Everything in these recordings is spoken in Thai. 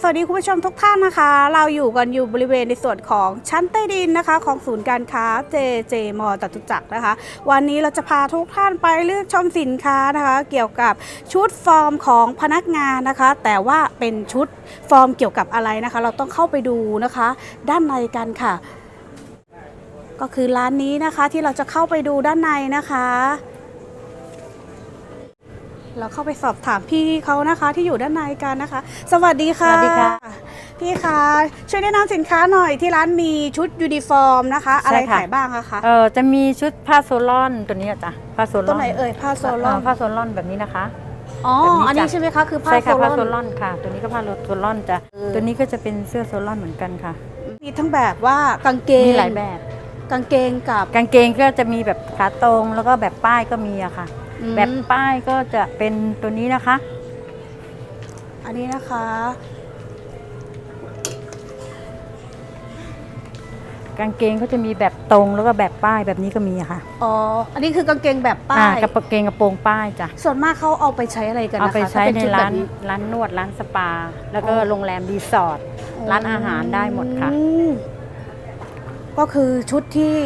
สวัสดีคุณผู้ชมทุกท่านนะคะ เราอยู่กันอยู่บริเวณในส่วนของชั้นใต้ดินนะคะ ของศูนย์การค้า JJ มอจตุจักรนะคะ วันนี้เราจะพาทุกท่านไปเลือกชมสินค้านะคะ เกี่ยวกับชุดฟอร์มของพนักงานนะคะ แต่ว่าเป็นชุดฟอร์มเกี่ยวกับอะไรนะคะ เราต้องเข้าไปดูนะคะ ด้านในกันค่ะ ก็คือร้านนี้นะคะที่เราจะเข้าไปดูด้านในนะคะ เราเข้าไปสอบถามพี่เขานะคะที่อยู่ด้านในกันนะคะ สวัสดีค่ะ สวัสดีค่ะ พี่คะช่วยแนะนำสินค้าหน่อยที่ร้านมีชุดยูนิฟอร์มนะคะ อะไรใช่ค่ะ ขายบ้างอะคะเออจะมีชุดผ้าโซลอนตัวนี้อะจ้ะผ้าโซลอนตัวไหนเอ่ยผ้าโซลอนเผ้าโซลอนแบบนี้นะคะ อ๋อแบบนี้อันนี้จ้ะ ใช่ไหมคะคือผ้าใช่โซค่ะลผ้าอโซนลอนค่ะ ตัวนี้ก็ผ้าโซลอนจ้ะเออตัวนี้ก็จะเป็นเสื้อโซลอนเหมือนกันค่ะมีทั้งแบบว่ากางเกงมีหลายแบบ กางเกงกับกางเกงก็จะมีแบบขาตรงแล้วก็แบบป้ายก็มีอะค่ะอืม แบบป้ายก็จะเป็นตัวนี้นะคะ อันนี้นะคะ กางเกงก็จะมีแบบตรงแล้วก็แบบป้ายแบบนี้ก็มีอะค่ะอ๋อ อันนี้คือกางเกงแบบป้าอ่าย กระเกงกระโปรงป้ายจ้ะส่วนมากเขาเอาไปใช้อะไรกันนะคะเอาไปใช้ถ้ในเป็ชุดร้าแบบนร้านนวดร้านสปา แล้วก็อ๋อโรงแรมรีสอร์ทร้านอาหารได้หมดค่ะ อืมก็คือชุดที่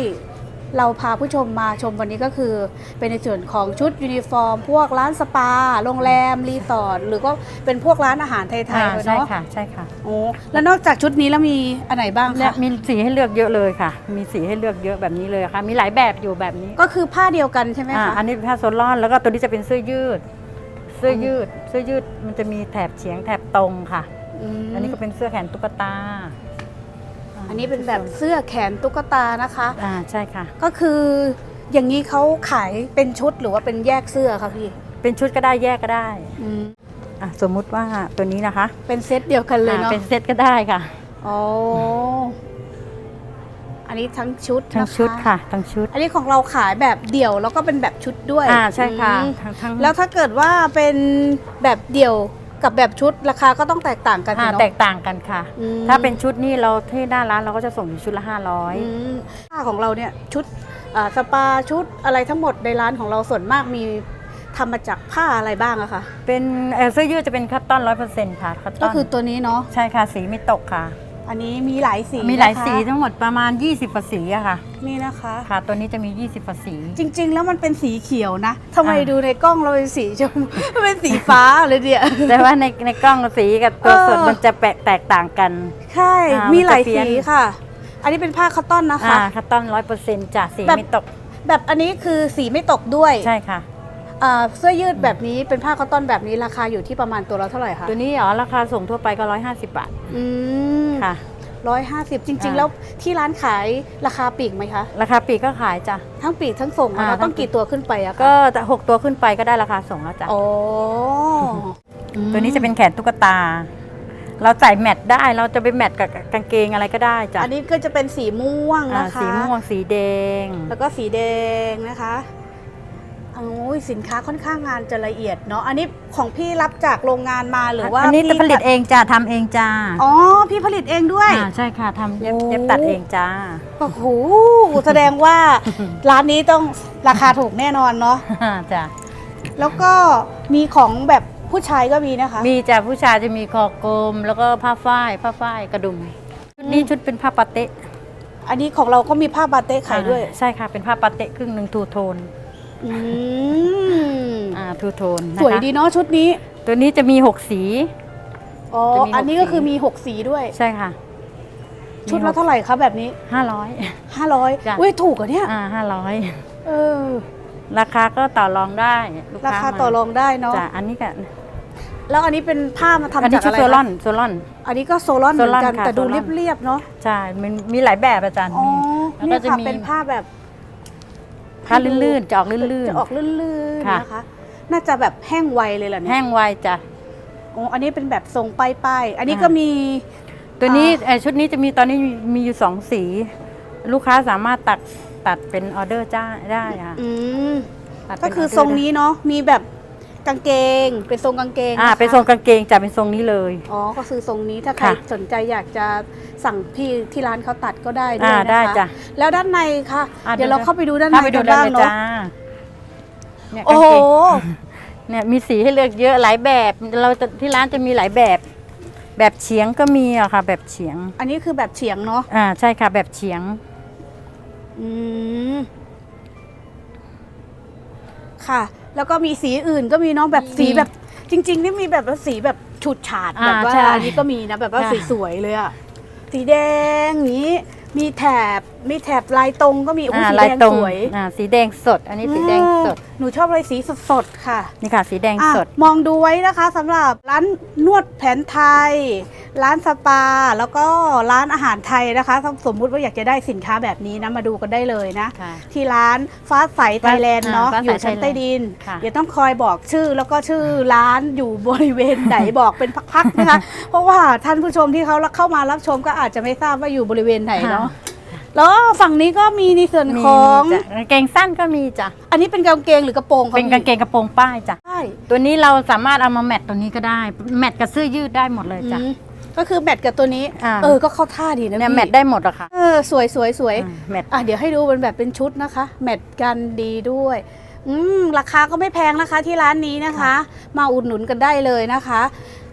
เราพาผู้ชมมาชมวันนี้ก็คือ เป็นในส่วนของชุดยูนิฟอร์ม พวกร้านสปา โรงแรม รีสอร์ทหรือก็เป็นพวกร้านอาหารไทยอ่าๆเลยใช่เนาะค่ะใช่ค่ะโอ้แล้วนอกจากชุดนี้แล้วมีอันไหนบ้างและคะมีสีให้เลือกเยอะเลยค่ะ มีสีให้เลือกเยอะแบบนี้เลยค่ะ มีหลายแบบอยู่แบบนี้ก็คือผ้าเดียวกันใช่ไหมอ่าคะ อันนี้เป็นผ้าโซลอน แล้วก็ตัวนี้จะเป็นเสื้อยืด เสื้อยืด เสื้อยืดมันจะมีแถบเฉียงแถบตรงค่ะมอันนี้ก็เป็นเสื้อแขนตุ๊กตา อันนี้เป็นแบบเสื้อแขนตุ๊กตานะคะ อ่าใช่ค่ะ ก็คืออย่างนี้เขาขายเป็นชุดหรือว่าเป็นแยกเสื้อคะพี่เป็นชุดก็ได้แยกก็ได้อืมอะสมมุติว่าตัวนี้นะคะเป็นเซตเดียวกันเลยอ่าเนาะเป็นเซตก็ได้ค่ะ อ๋ออันนี้ทั้งชุดทั้งนชุดค่ะ ทั้งชุด อันนี้ของเราขายแบบเดี่ยวแล้วก็เป็นแบบชุดด้วยอ่าใช่ค่ะ อืมทั้งทั้งแล้วถ้าเกิดว่าเป็นแบบเดี่ยว กับแบบชุดราคาก็ต้องแตกต่างกันสิอ่าเนาะแตกต่างกันค่ะ อืมถ้าเป็นชุดนี่เราที่หน้าร้านเราก็จะส่งอยู่ชุดละ500อืมผ้าของเราเนี่ยชุดอ่าสปาชุดอะไรทั้งหมดในร้านของเราส่วนมากมีทำมาจากผ้าอะไรบ้างอะคะเป็นเอ่อเสื้อยืดจะเป็นคัตตอนร้อยเปอร์เซ็นต์ค่ะคัตตก็อนคือตัวนี้เนาะ ใช่ค่ะ สีไม่ตกค่ะ อันนี้มีหลายสีมีหลายนะคะสีทั้งหมดประมาณ 20กว่าสีอะค่ะ นี่นะคะ ค่ะ ตัวนี้จะมี 20กว่าสี จริง ๆ แล้วมันเป็นสีเขียวนะทำไมอ่า ดูในกล้องเราเป็นสีชม มันเป็นสีฟ้าเลยเนี่ยแต่ว่าในในกล้องสีกับตัวเออสดมันจะแปะแตกต่างกัน ใช่ อ่ามีมีหลายมันจะเพี้ยสีนค่ะ อันนี้เป็นผ้าคอตตอนนะคะ อ่าคัตตอนร้อยเปอร์เซ็นต์จ้ะสีแบบ ไม่ตก แบบอันนี้คือสีไม่ตกด้วย ใช่ค่ะอ่า เสื้อยืดแบบนี้เป็นผ้าคอตตอนแบบนี้ราคาอยู่ที่ประมาณตัวละเท่าไหร่คะตัวนี้อ๋อราคาส่งทั่วไปก็ 150 บาทอืมค่ะ ร้อยห้าสิบจริงอ่าๆแล้วที่ร้านขายราคาปลีกไหมคะ ราคาปลีกก็ขายจ้ะ ทั้งปลีกทั้งส่งอะอ่าเราต้องทั้งปลีกกี่ตัวขึ้นไปอะคะก็จะหกตัวขึ้นไปก็ได้ราคาส่งแล้วจ้ะ โอ้ตัวนี้จะเป็นแขนตุ๊กตา เราใส่แมทได้เราจะไปแมทกับกางเกงอะไรก็ได้จ้ะอันนี้ก็จะเป็นสีม่วงอ่านะคะ สีม่วงสีแดง แล้วก็สีแดงนะคะ โอ้ยสินค้าค่อนข้างงานจะละเอียดเนาะอันนี้ของพี่รับจากโรงงานมาหรือว่าอันนี้จะพี่ผลิตดเองจ้ะทำเองจ้าอ๋อพี่ผลิตเองด้วย อ่าใช่ค่ะทำเย็บโอ้ เย็บตัดเองจ้า โอ้โหแสดงว่าร้านนี้ต้องราคาถูกแน่นอนเนาะจ้ะแล้วก็มีของแบบผู้ชายก็มีนะคะ มีจ้ะผู้ชายจะมีคอกลม แล้วก็ผ้าฝ้ายผ้าฝ้ายกระดุมชุดนี้ชุดเป็นผ้าปาเตะอันนี้ของเราก็มีผ้าบาเต้ขายด้วย อ่ใช่ค่ะเป็นผ้าปาเตะครึ่งหนึ่งทูโทน อืมอ่าทูโทนนะคะสวยดีเนาะชุดนี้ ตัวนี้จะมีหกสี อ๋อ จะมีหกอันนี้ก็สี คือมีหกสีด้วย ใช่ค่ะ ชุดละเท่าไหร่คะแบบนี้ห้าร้อยจ้ะ 500อุ้ยถูกเหรอะเนี่ย อ่าห้าร้อยเออ ราคาก็ต่อรองได้ลูกราค้คาต่อรองได้เนาะ จ้ะอันนี้ก็แล้วอันนี้เป็นผ้ามาทำอันนี้จากชุอะดไรโซลอคะนโซลอน อันนี้ก็โซลอนเหมือนกัน โซลอนค่ะแต่ดูโซลอน เรียบๆเนาะ ใช่มันมีหลายแบบอาจารย์อ๋อมีแล้วก็เนี่ยจะค่ะมีเป็นผ้าแบบ ผ้าลื่นๆ จะออกลื่น จะออกลื่นๆค่ะ นะคะ น่าจะแบบแห้งไวเลยแหละๆ เนี่ยแห้งไวจ้ะอ๋ออันนี้เป็นแบบทรงป้ายๆ อันนี้อ่าก็มี ตัวนี้อ่าเอ่อชุดนี้จะมีตอนนี้มีอยู่สองสี ลูกค้าสามารถตัดตัดเป็นออเดอร์จ้าได้ค่ะอืมตัดก็เป็นคือเดร์ทรงนี้เนาะ มีแบบ กางเกง เป็นทรงกางเกงอ่าะคะเป็นทรงกางเกงจะเป็นทรงนี้เลย อ๋อก็คือทรงนี้ถ้าใครค่ะ สนใจอยากจะสั่งพี่ที่ร้านเขาตัดก็ได้ด้วอ่ายนะคะได้จ้ะ แล้วด้านในค่ะ อะเดี๋ยวเราเดี๋ยว เข้าไปดูด้านในเข้าไปดูกันได้บ้างเลยเนาะจ้าเนี่ยโอ้กางโหเกงเนี่ยมีสีให้เลือกเยอะหลายแบบ เราจะที่ร้านจะมีหลายแบบ แบบเฉียงก็มีอะค่ะ แบบเฉียง อันนี้คือแบบเฉียงเนาะอ่าใช่ค่ะ แบบเฉียง อืมค่ะ แล้วก็มีสีอื่นก็มีเนาะแบบสีมีแบบจริง ๆ นี่มีแบบว่าสีแบบฉูดฉาดอ่าแบบว่าใช่ อันนี้ก็มีนะแบบว่าค่ะสวยๆเลยอะสีแดงอย่างนี้ มีแถบมีแถบลายตรงก็มีโอ้อ่าสีลายแดงตรงสวยอ่าสีแดงสด อันนี้สีแดงสดอืมหนูชอบอะไรสีสดๆค่ะ นี่ค่ะ สีแดงอะสด มองดูไว้นะคะสำหรับร้านนวดแผนไทย ร้านสปา แล้วก็ร้านอาหารไทยนะคะถ้าสมมุติว่าอยากจะได้สินค้าแบบนี้นะมาดูกันได้เลยนะค่ะที่ร้านฟ้าใสไทยแลนด์เนาะฟ้าใสอยู่ชั้นไทยแลนด์ใต้ดินค่ะเดี๋ยวต้องคอยบอกชื่อแล้วก็ชื่อร้านอยู่บริเวณไหนบอกเป็นพักๆนะคะ เพราะว่าท่านผู้ชมที่เขาเข้ามารับชมก็อาจจะไม่ทราบว่าอยู่บริเวณไหนเนาะ แล้วฝั่งนี้ก็มีในส่วนมีของจ้ะกางเกงสั้นก็มีจ้ะ อันนี้เป็นกางเกงหรือกระโปรงคะเป็นกางเกงกระโปรงป้ายจ้ะ ใช่ตัวนี้เราสามารถเอามาแมทตัวนี้ก็ได้ แมทกับเสื้อยืดได้หมดเลยจ้ะ อืมก็คือแมทกับตัวนี้อ่า เออก็เข้าท่าดีนะเนี่ยพี่แมทได้หมดอะค่ะเออสวยสวยสวย อ่าแมท อะเดี๋ยวให้ดูเป็นแบบเป็นชุดนะคะ แมทกันดีด้วย อืมราคาก็ไม่แพงนะคะที่ร้านนี้นะคะ มาอุดหนุนกันได้เลยนะคะ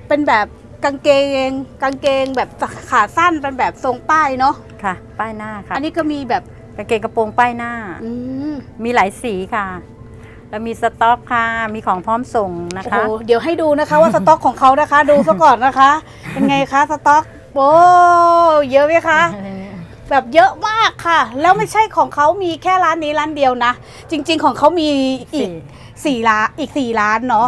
เป็นแบบกางเกงกางเกงแบบขาสั้นเป็นแบบทรงป้ายเนาะ ค่ะ ป้ายหน้าค่ะอันนี้ก็มีแบบกางเกงกระโปรงป้ายหน้า อืมมีหลายสีค่ะ แล้วมีสต็อกค่ะมีของพร้อมส่งนะโอ้คะโหเดี๋ยวให้ดูนะคะว่าสต็อกของเขานะคะ ดูซะก่อนนะคะ เป็นไงคะสต็อกโอ้เยอะไหมคะ แบบเยอะมากค่ะ แล้วไม่ใช่ของเขามีแค่ร้านนี้ร้านเดียวนะ จริง ๆ ของเขามีอีกสี่ร้านอีกสี่ร้านเนาะ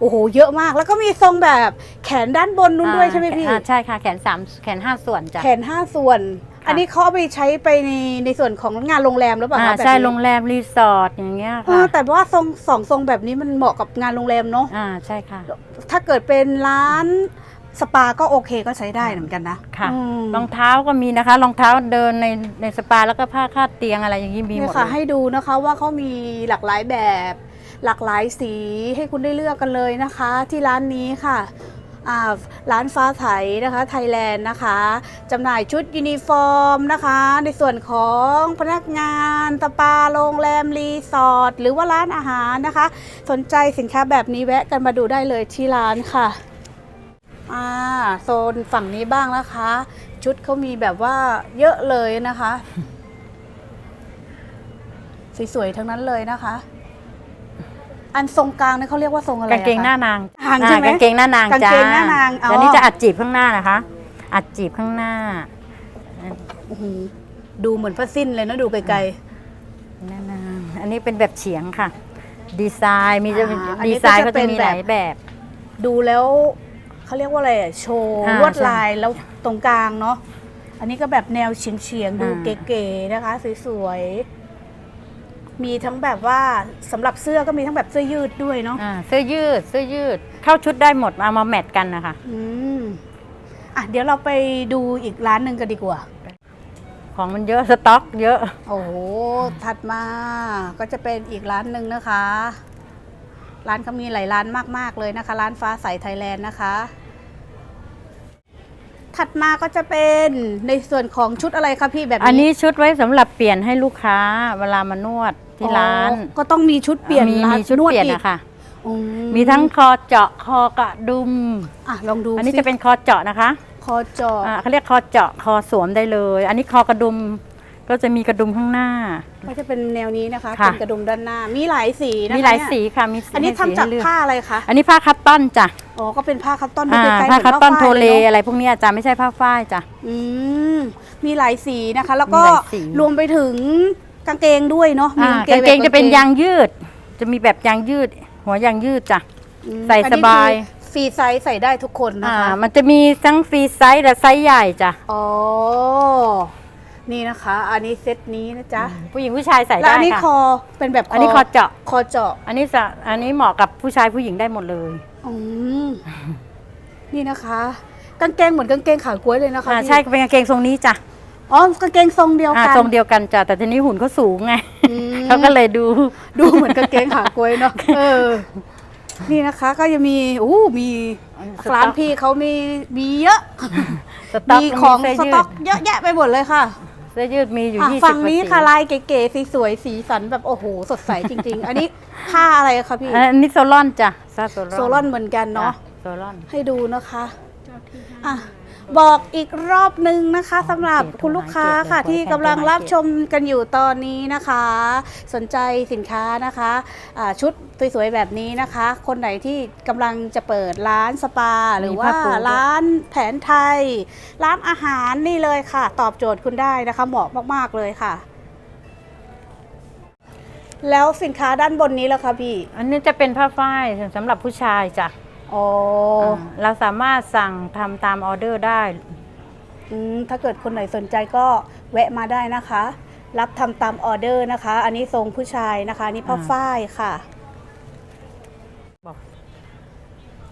โอ้โหเยอะมาก แล้วก็มีทรงแบบแขนด้านบนนู้นด้วยใช่ไหมพี่ อ่าใช่ค่ะ แขนสามแขนห้าส่วนจ้ะแขนห้าส่วนค่ะ อันนี้เขาเอาไปใช้ไปในในส่วนของงานโรงแรมหรือเปล่าอ่าคะแบบใช่นี้โรงแรมรีสอร์ทอย่างเงี้ยเอค่ะอแต่ว่าทรงสองทรงแบบนี้มันเหมาะกับงานโรงแรมเนาะอ่าใช่ค่ะ ถ้าเกิดเป็นร้านสปาก็โอเคก็ใช้ได้เหมือนกันนะค่ะ อืมรองเท้าก็มีนะคะ รองเท้าเดินในในสปาแล้วก็ผ้าคาดเตียงอะไรอย่างนี้มีหมเนี่ดยค่ะเลยให้ดูนะคะว่าเขามีหลากหลายแบบ หลากหลายสีให้คุณได้เลือกกันเลยนะคะ ที่ร้านนี้ค่ะอ่า ร้านฟ้าไถนะคะไทยแลนด์นะคะจำหน่ายชุดยูนิฟอร์มนะคะ ในส่วนของพนักงานสปาโรงแรมรีสอร์ทหรือว่าร้านอาหารนะคะ สนใจสินค้าแบบนี้แวะกันมาดูได้เลยที่ร้านค่ะอ่าโซนฝั่งนี้บ้างนะคะ ชุดเขามีแบบว่าเยอะเลยนะคะ สวยๆทั้งนั้นเลยนะคะ อันทรงกลางนี่เขาเรียกว่าทรงอะไรกางเกงหน้าอะคะนางนางใช่ไหม อ่กางเกงหน้านางกางจ้าเกงหน้านางอ๋อ แล้วนี่จะอัดจีบข้างหน้านะคะ อัดจีบข้างหน้าอื้อหือดูเหมือนผ้าสิ้นเลยนะดูไกล หน้านาง อันนี้เป็นแบบเฉียงค่ะ ดีไซน์มีจะอ่าอันนี้ดีไซน์ก็ก็จะเป็จะนมีแบบหลายแบบ ๆ ดูแล้วเขาเรียกว่าอะไรอะโชว์อ่าลวดใช่ลายแล้วตรงกลางเนาะอันนี้ก็แบบแนวเฉียงๆดูอ่า เก๋ๆนะคะสวยๆ มีทั้งแบบว่าสำหรับเสื้อก็มีทั้งแบบเสื้อยืดด้วยเนาะอ่าเสื้อยืดเสื้อยืด เข้าชุดได้หมดเอามาแมทกันนะคะอืมอะเดี๋ยวเราไปดูอีกร้านหนึ่งกันดีกว่า ของมันเยอะสต็อก เยอะ โอ้โหถัดมาก็จะเป็นอีกร้านหนึ่งนะคะ ร้านเขามีหลายร้านมากๆเลยนะคะ ร้านฟ้าใสไทยแลนด์นะคะ ถัดมาก็จะเป็นในส่วนของชุดอะไรคะพี่แบบนี้ อันนี้ชุดไว้สำหรับเปลี่ยนให้ลูกค้าเวลามานวด ที่ร้าน อ๋อก็ต้องมีชุดเปลี่ยนมีร้ามีชุดนวเปลี่ยนอีกนะคะอืมีทั้งคอเจาะคอกระดุม อะลองดูอันนี้สิจะเป็นคอเจาะนะคะคอเจาะอ่าเขาเรียกคอเจาะคอสวมได้เลย อันนี้คอกระดุมก็จะมีกระดุมข้างหน้า ก็จะเป็นแนวนี้นะคะค่ะ เป็นกระดุมด้านหน้า มีหลายสีนะคะมีหลายเนี่สีค่ะมีอันนี้ให้ทำสีจากให้เลือผ้าอะไรคะ อันนี้ผ้าคัตตอนจ้ะอ๋อ ก็เป็นผ้าคัตตอนดูอ่าไกลๆผ้าเหมืคัตอนตอนผ้าโทฝ้ายเลเลยเนอะอะไรพวกเนี้ยจ้ะไม่ใช่ผ้าฝ้ายจ้ะ อืม มีหลายสีนะคะ แล้วก็มีหลายสี รวมไปถึง กางเกงด้วยเนาะมีอ่ากางเกงจะเป็นยางยืด จะมีแบบยางยืด หัวยางยืดจ้ะ อืมใส่อันนี้สบายคือฟรีไซส์ใส่ได้ทุกคนนะอ่า คะมันจะมีทั้งฟรีไซส์และไซส์ใหญ่จ้ะอ๋อนี่นะคะ อันนี้เซตนี้นะจ๊ะผู้หญิงผู้ชายใส่แล้วได้อันนี้คค่ะอเป็นแบบอันนี้คอเจาะ คอเจาะ อันนี้จะอันนี้เหมาะกับผู้ชายผู้หญิงได้หมดเลยอืมนี่นะคะ กางเกงเหมือนกางเกงขากล้วยเลยนะคะอ่าพี่ใช่เป็นกางเกงทรงนี้จ้ะ อ๋อกางเกงทรงเดียวอ่ากันทรงเดียวกันจ้ะแต่ทีนี้หุ่นเขาสูงไงอืมเขาก็เลยดูดูเหมือนกางเกงขากล้วยเนาะเออ นี่นะคะก็จะมีอู้มีสต็อกร้านพี่เขามีมีเยอะ สต็อกมีของเสื้สยืต็อกดเยอะแยะไปหมดเลยค่ะเสื้อยืดมีอยู่อะยี่สิบฝั่งนี้กว่าสีค่ะลายเก๋ๆสีสวยสีสันแบบโอ้โหสดใสจริง ๆ อันนี้ผ้าอะไรคะพี่ อันนี้โซลอนจ้ะซาโซลอนโซลอนเหมือนกันเนาะ จ้โซลอนให้ดูนะคะอะ บอกอีกรอบหนึ่งนะคะสำหรับคุณลูกค้าค่ะที่กำลังรับชมกันอยู่ตอนนี้นะคะ สนใจสินค้านะคะอ่าชุดสวยๆแบบนี้นะคะ คนไหนที่กำลังจะเปิดร้านสปา หรือว่าผ้าปูด้วยร้านแผนไทย ร้านอาหารนี่เลยค่ะ ตอบโจทย์คุณได้นะคะเหมาะมากๆเลยค่ะแล้วสินค้าด้านบนนี้แล้วคะพี่ อันนี้จะเป็นผ้าฝ้ายสำหรับผู้ชายจ้ะ โอ้าเราสามารถสั่งทำตามออเดอร์ได้อืมถ้าเกิดคนไหนสนใจก็แวะมาได้นะคะ รับทำตามออเดอร์นะคะ อันนี้ทรงผู้ชายนะคะอันนี่ผ้าอ่าฝ้ายค่ะ บอก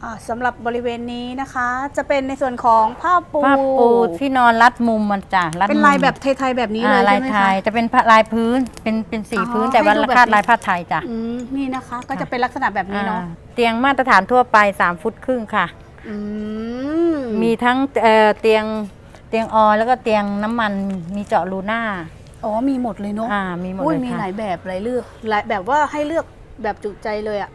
อ่าสำหรับบริเวณนี้นะคะ จะเป็นในส่วนของผ้าปูผ้าปูที่นอนรัดมุมมันจ้ะรัดเป็นมุมลายแบบไทยๆแบบนี้อ่าเลยลาใช่ยไหมไทคะ ยจะเป็นผ้าลายพื้นเป็นเป็นสีอ๋อพื้นแต่ว่าให้ดูแบบ คาดนี้ลายผ้าไทยจ้ะอืมนี่นะคะก็จะเป็นลักษณะแบบนี้เนาะอ่าเตียงมาตรฐานทั่วไป 3 ฟุตครึ่งค่ะ อืมมีทั้งเอ่อเตียงเตียงออแล้วก็เตียงน้ำมันมีเจาะรูน่าอ๋อมีหมดเลยเนาะอ่ามีหมดอุ้ยเลยมีค่ะหลายแบบหลายเลือกหลายแบบว่าให้เลือกแบบจุใจเลยอะ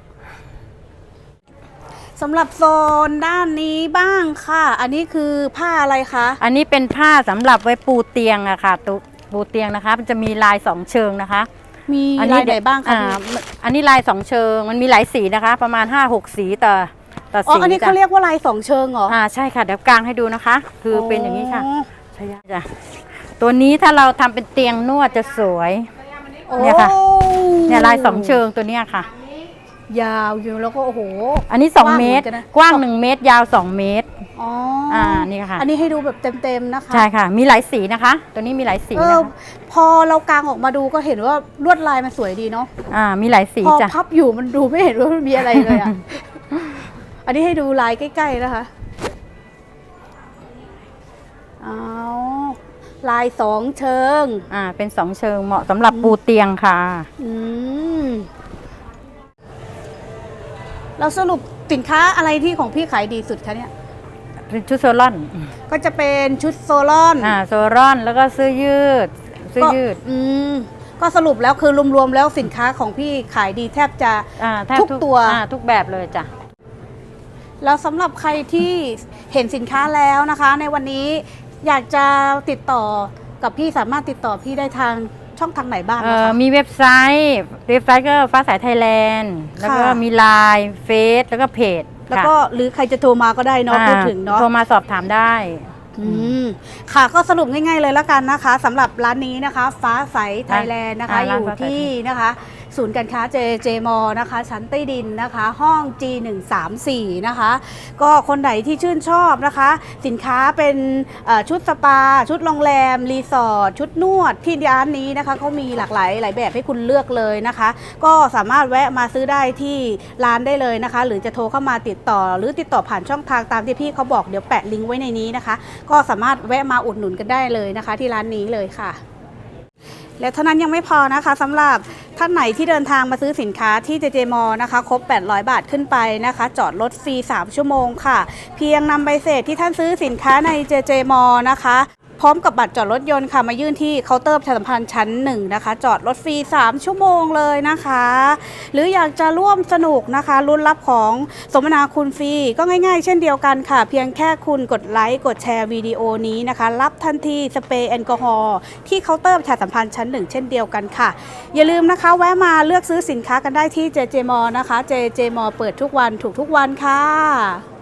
สำหรับโซนด้านนี้บ้างค่ะ อันนี้คือผ้าอะไรคะ อันนี้เป็นผ้าสำหรับไว้ปูเตียงอะค่ะตุปูเตียงนะคะ มันจะมีลายสองเชิงนะคะ มีอัลายไหนบ้างคะอ่พี่อันนี้ลายสองเชิง มันมีหลายสีนะคะ ประมาณ5 6สีต่อต่ออ๋อสีอันนี้จ้ะเขาเรียกว่าลายสองเชิงเหรออ่าใช่ค่ะเดี๋ยวกางให้ดูนะคะ คือเป็นอย่างนี้ค่ะอ๋อใช่จ้ะตัวนี้ถ้าเราทำเป็นเตียงนวดจะสวยเนี่ยค่ะโอ้เนี่ยลายสองเชิงตัวเนี้ยค่ะ ยาวอยู่แล้วก็โอ้โห อันนี้กว้าง2เมตรเหมือนกันนะ กว้าง 1 เมตร ยาว 2 เมตร อ๋ออ่าอ่า นี่ค่ะ อันนี้ให้ดูแบบเต็มๆนะคะใช่ค่ะ มีหลายสีนะคะ ตัวนี้มีหลายสีเอนะอคะพอเรากางออกมาดูก็เห็นว่าลวดลายมันสวยดีเนาะอ่า มีหลายสีพอจ้ะ พับอยู่มันดูไม่เห็นว่ามันมีอะไรเลยอะ อันนี้ให้ดูลายใกล้ๆนะคะเอาลายสองเชิง อ่า เป็นสองเชิงเหมาะสำหรับปูเตียงค่ะ อืม เราสรุปสินค้าอะไรที่ของพี่ขายดีสุดคะเนี่ย เป็นชุดโซลอนก็จะเป็นชุดโซลอนอ่าโซลอนแล้วก็เสื้อยืดเสื้อก็ยืดอืมก็สรุปแล้วคือรวมๆแล้วสินค้าของพี่ขายดีแทบจะ อ่าแทบทุกตัว อ่าทุกแบบเลยจ้ะ แล้วสำหรับใครที่เห็นสินค้าแล้วนะคะ ในวันนี้อยากจะติดต่อกับพี่สามารถติดต่อพี่ได้ทาง ช่องทางไหนบ้างเอ่นะอคะ มีเว็บไซต์ เว็บไซต์ก็ฟ้าสายไทยแลนด์ แล้วก็ค่ะ มีไลน์เฟซแล้วก็เพจแล้วก็หรือใครจะโทรมาก็ได้เนาะพูดถึงเนาะ โทรมาสอบถามได้ อืมค่ะก็สรุปง่ายๆเลยแล้วกันนะคะสำหรับร้านนี้นะคะ ฟ้าใสไทยแลนด์นะคะ อ่าอร้านยู่ฟ้าใส ที่นะคะ ศูนย์การค้า JJ m นะคะชั้นใต้ดินนะคะ ห้อง G134 นะคะ ก็คนไหนที่ชื่นชอบนะคะ สินค้าเป็นชุดสปา ชุดโรงแรม รีสอร์ทชุดนวดที่ร้านนี้นะคะเขามีหลากหลายหลายแบบให้คุณเลือกเลยนะคะ ก็สามารถแวะมาซื้อได้ที่ร้านได้เลยนะคะ หรือจะโทรเข้ามาติดต่อ หรือติดต่อผ่านช่องทางตามที่พี่เขาบอกเดี๋ยวแปะลิงก์ไว้ในนี้นะคะ ก็สามารถแวะมาอุดหนุนกันได้เลยนะคะ ที่ร้านนี้เลยค่ะ และเท่านั้นยังไม่พอนะคะสำหรับท่านไหนที่เดินทางมาซื้อสินค้าที่เจเจมอนะคะครบ 800 บาทขึ้นไปนะคะ จอดรถฟรี 3 ชั่วโมงค่ะ เพียงนำใบเสร็จที่ท่านซื้อสินค้าในเจเจมอนะคะ พร้อมกับบัตรจอดรถยนต์ค่ะมายื่นที่เคาน์เตอร์ประชาสัมพันธ์ชั้น1นะคะ จอดรถฟรี 3 ชั่วโมงเลยนะคะ หรืออยากจะร่วมสนุกนะคะรุ่นรับของสมนาคุณฟรีก็ง่าย ๆ เช่นเดียวกันค่ะ เพียงแค่คุณกดไลค์ กดแชร์วิดีโอนี้นะคะ รับทันทีสเปรย์แอลกอฮอล์ที่เคาน์เตอร์ประชาสัมพันธ์ชั้น 1 เช่นเดียวกันค่ะ อย่าลืมนะคะแวะมาเลือกซื้อสินค้ากันได้ที่ JJ m นะคะ JJ m เปิดทุกวันถูกทุกวันค่ะ